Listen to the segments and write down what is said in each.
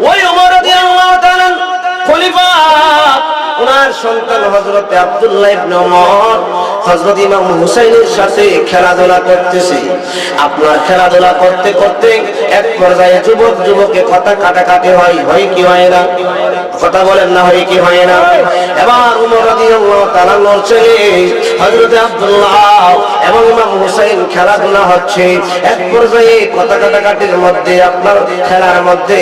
ওই ওমর খলিফা ওনার সন্তান হযরত আব্দুল্লাহ ইবনে হযরত ইমাম হুসাইনের সাথে খেলাধুলা করতেছে। আপনার খেলাধুলা করতে করতে এক পর্যায়ে যুবক যুবকে কথা কাটাকাটি হয় হয় কি হয় না? কথা বলেন না, হয় কি হয় না? এবার উমর রাদিয়াল্লাহু তাআলা হযরত আব্দুল্লাহ এবং ইমাম হুসাইন খেলাধুলা হচ্ছে। এক পর্যায়ে কথা কাটাকাটির মধ্যে আপনার খেলার মধ্যে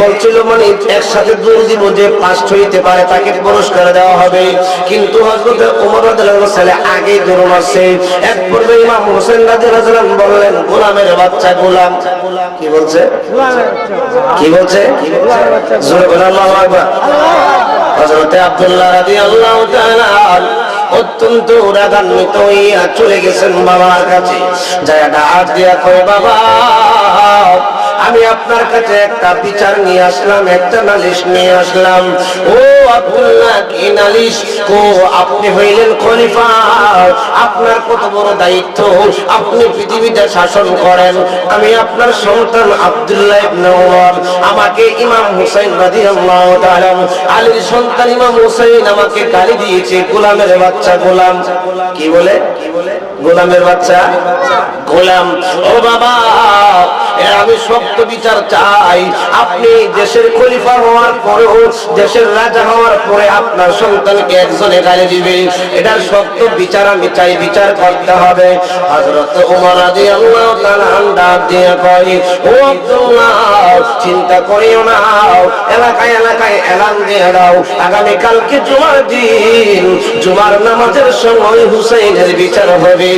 বলছিল মানে একসাথে দৌড় দিব যে ফার্স্ট হইতে পারে, তাকে পুরস্কার দেওয়া হবে। কিন্তু হযরত উমর রাদিয়াল্লাহু ছেলে আগে দৌড় মারছে এক পর্যায়ে ইমাম হুসাইন রাদিয়াল্লাহু তাআলা বললেন, গোলামের বাচ্চা গোলাম। কি বলছে? কি বলছে? জোরে বলেন, আল্লাহু আকবার। আব্দুল্লাহ রাদিয়াল্লাহু তাআলা অত্যন্ত রাগান্বিত হইয়া চলে গেছেন বাবার কাছে। যায় ডাক দিয়া কয়, বাবা আমি আপনার কাছে একটা বিচার নিয়ে আসলাম, একটা নালিশ নিয়ে আসলাম। ও আব্দুল্লাহ, কি নালিশ? ও আপনি হইলেন খলিফা। আপনার কত বড় দায়িত্ব? আপনি পৃথিবীতে শাসন করেন। আমি আপনার সন্তান আব্দুল্লাহ ইবনে ওমর আমাকে ইমাম হুসাইন রাদিয়াল্লাহু তাআলা আলীর সন্তান ইমাম হুসাইন আমাকে গালি দিয়েছে, গোলামের বাচ্চা গোলাম। কি বলে? গোলামের বাচ্চা? গোলাম। ও বাবা আমি শক্ত বিচার চাই। আপনি দেশের খলিফা হওয়ার পরেও দেশের রাজা হওয়ার পরে আপনার সন্তানকে একজনে গালি দিবে। এটার শক্ত বিচার আমি চাই, বিচার করতে হবে। হযরত ওমর রাদিয়াল্লাহু তাআলা দিয়ে ও আব্দুল্লাহ, চিন্তা করিও না। এলাকায় এলাকায় এলান দিয়ে দাও। আগামী কালকে জুমার দিন, জুমার নামাজের সময় হুসাইনের বিচার হবে।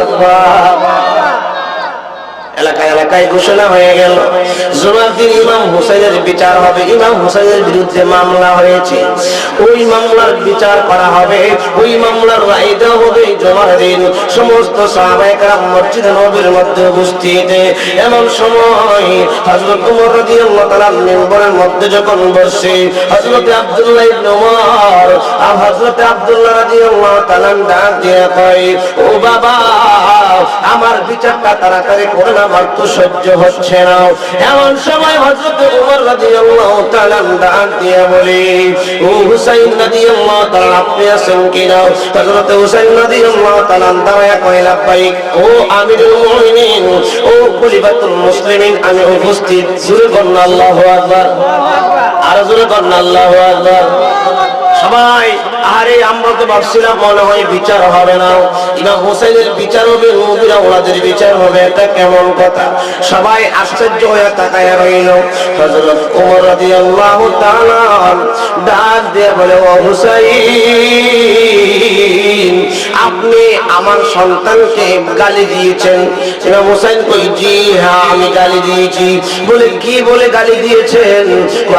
আকবার। এলাকায় এলাকায় ঘোষণা হয়ে গেল। জুমার দিন ইমাম হুসাইনের বিচার হবে। ইমাম হুসাইনের বিরুদ্ধে মামলা হয়েছে। ওই মামলার বিচার করা হবে। ওই মামলার রায় দেওয়া হবে জুমার দিন। সমস্ত মসজিদ নবীর মধ্যে উপস্থিত। এমন সময় হযরত রাদিয়াল্লাহু তাআলা মিম্বরের মধ্যে যখন বসে হযরত আব্দুল্লাহ ইবনে ওমর আর হযরত আব্দুল্লাহ রাদিয়াল্লাহু তাআলা ডাক দিয়ে কয়, ও বাবা, আমার বিচারটা তাড়াতাড়ি করে না আমার তো সহ্য হচ্ছে না। এমন সময় হযরত ওমর রাদিয়াল্লাহু তাআলা ডাক দিয়ে বলে, ও হুসাইন রাদিয়াল্লাহু তাআলা, আপনি আছেন কিনা হযরত হুসাইন রাদিয়াল্লাহু তাআলা দাঁড়ায় কয় লাব্বাইক ও আমিরুল মুমিনিন, ও খলিফাতুল মুসলিমিন, আমি উপস্থিত। জোরে বলুন, আল্লাহু আকবার। আর জোরে বলুন, আল্লাহু আকবার। সবাই আরে আমরা তো ভাবছিলাম মনে হয় বিচার হবে না। ইমাম হোসেনের বিচার হবে নবীরা ওনাদের বিচার হবে, এটা কেমন কথা? সবাই আশ্চর্য হয়ে তাকায় রইল। হযরত ওমর রাদিয়াল্লাহু তাআলা ডাক দিয়ে বলে, ও হুসাইন! আপনি আমার সন্তানকে গালি দিয়েছেন। ইমাম হোসেন কই জি হ্যাঁ আমি গালি দিয়েছি। বলে, কি বলে গালি দিয়েছেন?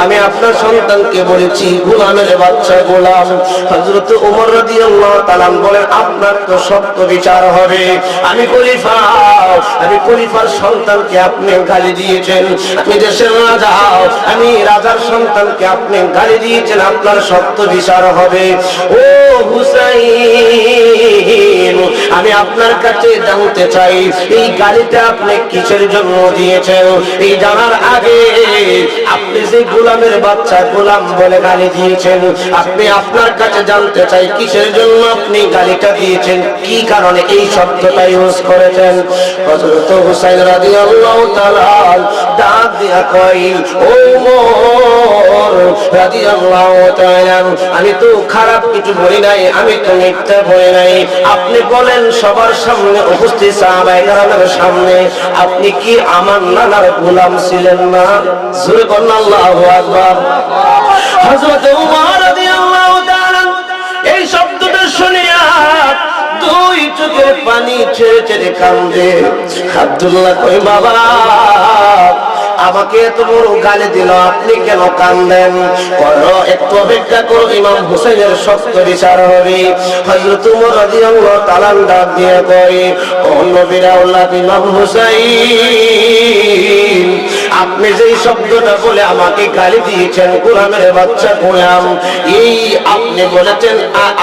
আমি আপনার সন্তানকে বলেছি, গোলামের বাচ্চা গোলাম। হযরত ওমর রাদিয়াল্লাহু তাআলা বলেন, আপনার তো সত্য বিচার হবে। আমি খলিফা, আমি খলিফার সন্তানকে আপনি গালি দিয়েছেন। আমি দেশের রাজা, আমি রাজার সন্তানকে আপনি গালি দিয়েছেন। আপনার সত্য বিচার হবে। ও হুসাইন আমি আপনার কাছে জানতে চাই, এই গালিটা আপনি কিসের জন্য দিয়েছেন? এই জানার আগে আপনি যে গোলামের বাচ্চা গোলাম বলে গালি দিয়েছেন, আপনি আপনার কাছে জানতে চাই, কিসের জন্য আপনি গালিটা দিয়েছেন? কি কারণে এই শব্দটা ইউজ করেছেন? হযরত হুসাইন রাদিয়াল্লাহু তাআলা ডাক দিয়া কই ও মোর রাদিয়াল্লাহু তাআলা, আমি তো খারাপ কিছু বলি নাই, আমি তো মিথ্যা বলি আপনি বলেন সবার সামনে উপস্থিত সাহাবায়ে কেরামের সামনে, আপনি কি আমার নানার গোলাম ছিলেন না? এই শব্দটা শুনিয়া দুই চোখের পানি ছেড়ে ছেড়ে কান্দে। আব্দুল্লাহ কই বাবা আমাকে এত বড় গালি দিল, আপনি কেন কান্দেন? করো একটু অপেক্ষা করো, ইমাম হুসেনের সত্য বিচার হবে। হযরত উমর রাদিয়াল্লাহু তাআলা ডাক দিয়ে কয়, ও নবীরা ইমাম হুসাইন আপনি যেই শব্দটা বলে আমাকে গালি দিয়েছেন গোলামের বাচ্চা গোলাম এই আপনি বলেছেন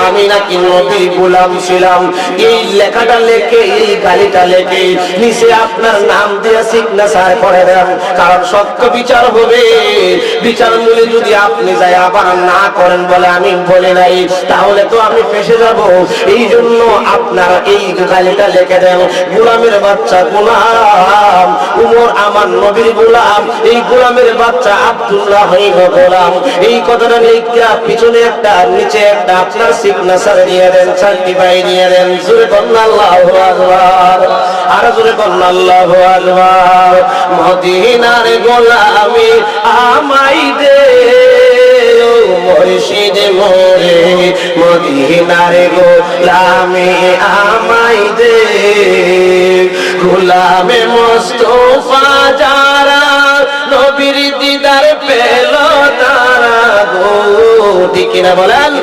আমি নাকি নবীর গোলাম ছিলাম। এই লেখাটা লেখে, এই গালিটা লেখে, নিচে আপনার নাম দিয়ে সিগনেচার করে দেন, কারণ সত্য বিচার হবে। বিচার মূলে যদি আপনি যাই আবার না করেন বলে আমি বলে নাই, তাহলে তো আমি ফেসে যাব। এই জন্য আপনার এই গালিটা লিখে দেন, গোলামের বাচ্চা গোলাম, উমর আমার নবীর গোলাম। এই গোলামের বাচ্চা আব্দুল্লাহ হইল গোলাম। এই কথাটা লিখিয়া পিছনে একটা, নিচে একটা আপনার সিগনেচার নিয়ে দেন সার্টিফাই নিয়ে দেন জোরে কন্যা আল্লাহ আকবার। আর জোরে কন্যা আল্লাহ মদিনার গোলামি আমাই দে মুর্শিদ মোরে। মদিনার গোলামি আমাই দে। গোলামে মোস্তফা ঠিক কিনা বলেন?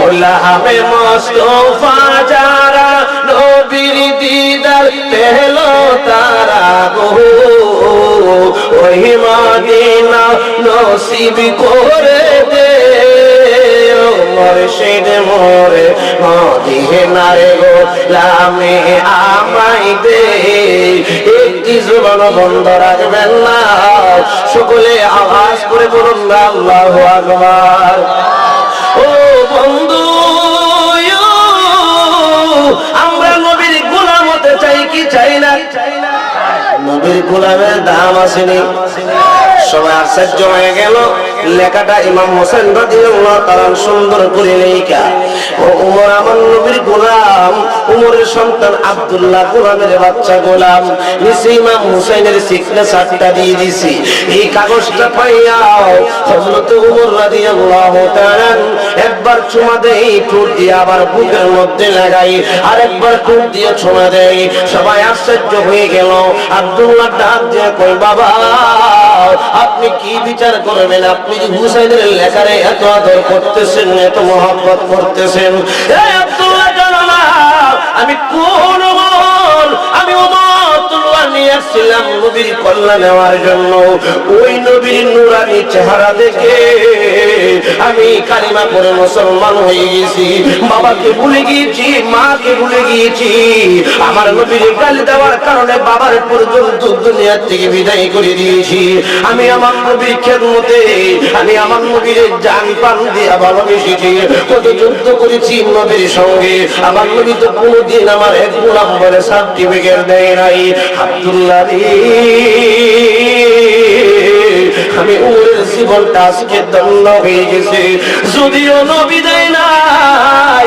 গোলামে মোস্তফা যারা নবীর দিদার পেল তারা গো। ওই মদিনা নসিব করে দে। মদিনার গোলামে আমাই দে। একটি জবান বন্ধ রাখবেন না। সকলে আওয়াজ করে বলুন, আল্লাহু আকবার। চাই না। নবীর গোলামের দাম আসেনি। সবাই গেল। লেখাটা ইমাম হোসেন সুন্দর করে লেখা। ও উমর আমার নবীর গোলাম, উমরের সন্তান আব্দুল্লাহ গোলামের বাচ্চা গোলাম। নিচে ইমাম হুসাইনের সিগনেচারটা দিয়ে দিছি। এই কাগজটা পাইয়া হযরত উমর রাদিয়াল্লাহু তাআলা একবার চুমা দেই, ঠোঁট দিয়ে আবার বুকের মধ্যে লাগাই। আর একবার ঠোঁট দিয়ে চুমা দেই, সবাই আশ্চর্য হয়ে গেল। আব্দুল্লাহ ডাক দিয়ে কই বাবা, আপনি কি বিচার করবেন? আপনি যে হুসাইনের লেখারে এত আদর করতেছেন, এত মহব্বত করতেছেন। আমি কোন আমি ওমর তলোয়ার নিয়ে আসছিলাম নবীর কল্যাণ নেওয়ার জন্য। ওই নবীর নুরানি চেহারা দেখে আমি কালিমা করে মুসলমান হয়ে গেছি। বাবাকে ভুলে গিয়েছি, মাকে ভুলে গিয়েছি। আমার নবীর গালি দেওয়ার কারণে বাবার পর্যন্ত দুনিয়ার থেকে বিদায় করে দিয়েছি। আমি আমার নবীর খেদমতে, আমি আমার নবীর জান পান দিয়ে ভালোবেসেছি কত যুদ্ধ করেছি নবীর সঙ্গে। আমার নবী তো কোনোদিন আমার এক গোলাম বলে সার্টিফিকেট দেয় নাই। আব্দুল্লাহ রে। আমি উমরের জীবনটা আজকে দণ্ড হয়ে গেছে। যদিও নবী দেয় নাই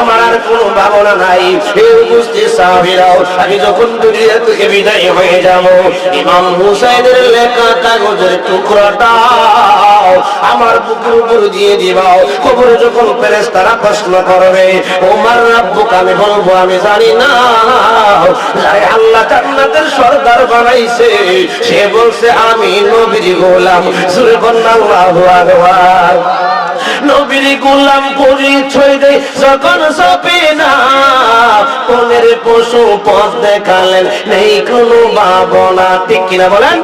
আমার আমি যখন দুনিয়া থেকে বিদায় হয়ে যাব, ইমাম হুসাইনের লেখা কাগজের টুকরাটা আমার বুকের উপর দিয়ে দিবাও। কবরে যখন ফেরেস তারা প্রশ্ন করবে, ওমার রাব্বুক আমি বলব আমি জানি না। যাই আল্লাহ জান্নাতের সর্দার বানাইছে, সে বলছে, আমি নবীর গোলাম সুরে কন্যা আল্লাহু আকবার। নবীর গোলাম পরিচয় দেয়, যখন সপে না কোনের পশু পথ দেখালেন, নেই কোনো ভাবনা, ঠিক কিনা বলেন?